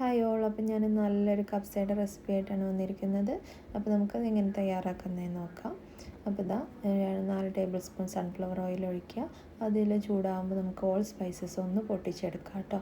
Hi all അപ്പം ഞാൻ നല്ലൊരു കപ്സയുടെ റെസിപ്പി ആയിട്ടാണ് വന്നിരിക്കുന്നത്. അപ്പോൾ നമുക്കത് എങ്ങനെ തയ്യാറാക്കുന്നതെന്ന് നോക്കാം. അപ്പോൾ ഇതാ നാല് ടേബിൾ സ്പൂൺ സൺഫ്ലവർ ഓയിൽ ഒഴിക്കുക. അതിൽ ചൂടാകുമ്പോൾ നമുക്ക് ഓൾ സ്പൈസസ് ഒന്ന് പൊട്ടിച്ചെടുക്കാം കേട്ടോ.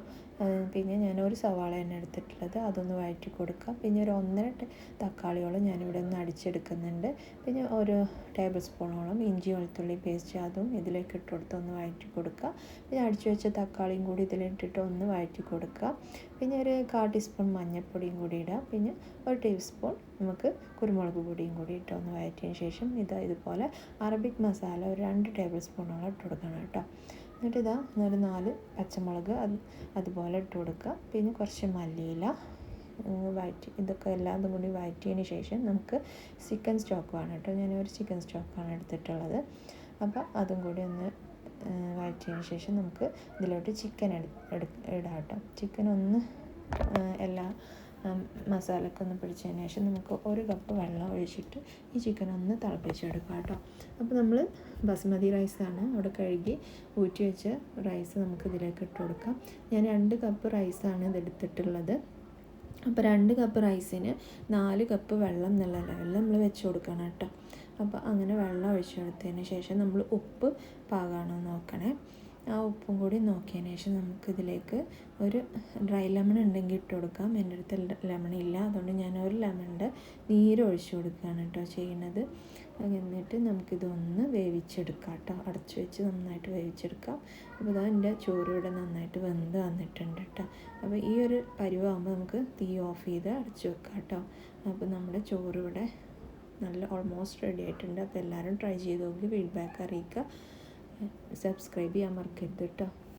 പിന്നെ ഞാൻ ഒരു സവാള തന്നെ എടുത്തിട്ടുള്ളത്. അതൊന്ന് വഴറ്റി കൊടുക്കുക പിന്നെ ഒരു ഒന്നര തക്കാളിയോളം ഞാനിവിടെ ഒന്ന് അടിച്ചെടുക്കുന്നുണ്ട്. പിന്നെ ഒരു ടേബിൾ സ്പൂണോളം ഇഞ്ചി വെളുത്തുള്ളി പേസ്റ്റ് അതും ഇതിലേക്ക് ഇട്ട് കൊടുത്ത് ഒന്ന് വഴറ്റി കൊടുക്കുക പിന്നെ അടിച്ചു വെച്ച തക്കാളിയും കൂടി ഇതിലിട്ടിട്ട് ഒന്ന് വഴറ്റി കൊടുക്കുക പിന്നെ ഒരു കാൽ ടീസ്പൂൺ മഞ്ഞൾപ്പൊടിയും കൂടി ഇടുക പിന്നെ ഒരു ടീസ്പൂൺ നമുക്ക് കുരുമുളക് പൊടിയും കൂടി ഇട്ട് ഒന്ന് വഴറ്റിയതിന് ശേഷം ഇത് ഇതുപോലെ അറബിക് മസാല ഒരു രണ്ട് ടേബിൾ സ്പൂണോളം ഇട്ട് കൊടുക്കണം കേട്ടോ. എന്നിട്ട് ഇതാ ഒരു നാല് പച്ചമുളക് അത് അതുപോലെ ഇട്ട് കൊടുക്കുക. പിന്നെ കുറച്ച് മല്ലിയില വഴറ്റി ഇതൊക്കെ എല്ലാം കൂടി വഴറ്റിയതിന് ശേഷം നമുക്ക് ചിക്കൻ സ്റ്റോക്ക് വേണം കേട്ടോ. ഞാൻ ഒരു ചിക്കൻ സ്റ്റോക്കാണ് എടുത്തിട്ടുള്ളത്. അപ്പോൾ അതും കൂടി ഒന്ന് വഴറ്റിയതിന് ശേഷം നമുക്ക് ഇതിലോട്ട് ചിക്കൻ എടു ഇടാം കേട്ടോ. ചിക്കൻ ഒന്ന് എല്ലാ മസാലയൊക്കെ ഒന്ന് പിടിച്ചതിന് ശേഷം നമുക്ക് ഒരു കപ്പ് വെള്ളം ഒഴിച്ചിട്ട് ഈ ചിക്കൻ ഒന്ന് തിളപ്പിച്ചെടുക്കാം കേട്ടോ. അപ്പോൾ നമ്മൾ ബസ്മതി റൈസാണ് അവിടെ കഴുകി ഊറ്റി വെച്ച റൈസ് നമുക്ക് ഇതിലേക്ക് ഇട്ട് കൊടുക്കാം. ഞാൻ രണ്ട് കപ്പ് റൈസാണ് ഇതെടുത്തിട്ടുള്ളത് അപ്പോൾ രണ്ട് കപ്പ് റൈസിന് നാല് കപ്പ് വെള്ളം എന്നുള്ള ലെവലിൽ നമ്മൾ വെച്ച് കൊടുക്കണം കേട്ടോ. അപ്പോൾ അങ്ങനെ വെള്ളം ഒഴിച്ചെടുത്തതിന് ശേഷം നമ്മൾ ഉപ്പ് പാകാണോ നോക്കണേ. ആ ഉപ്പും കൂടി നോക്കിയതിന് ശേഷം നമുക്കിതിലേക്ക് ഒരു ഡ്രൈ ലെമൺ ഉണ്ടെങ്കിൽ ഇട്ട് കൊടുക്കാം. എന്റെ അടുത്ത് ലെമൺ ഇല്ല. അതുകൊണ്ട് ഞാൻ ഒരു ലെമണിന്റെ നീര് ഒഴിച്ചു കൊടുക്കുകയാണ് കേട്ടോ ചെയ്യുന്നത് എന്നിട്ട് നമുക്കിതൊന്ന് വേവിച്ചെടുക്കാം കേട്ടോ. അടച്ചു വെച്ച് നന്നായിട്ട് വേവിച്ചെടുക്കാം. അപ്പോൾ ഇതാ എന്റെ ചോറ് ഇവിടെ നന്നായിട്ട് വെന്ത് വന്നിട്ടുണ്ട് കേട്ടോ. അപ്പോൾ ഈ ഒരു പരുവാകുമ്പോൾ നമുക്ക് തീ ഓഫ് ചെയ്ത് അടച്ചു വെക്കാം കേട്ടോ. അപ്പോൾ നമ്മുടെ ചോറ് ഇവിടെ നല്ല ഓൾമോസ്റ്റ് റെഡി ആയിട്ടുണ്ട്. അപ്പോൾ എല്ലാവരും ട്രൈ ചെയ്ത് നോക്കി. ഫീഡ്ബാക്ക് അറിയിക്കുക. സബ്സ്ക്രൈബ് ചെയ്യാൻ മറക്കരുത് കേട്ടോ.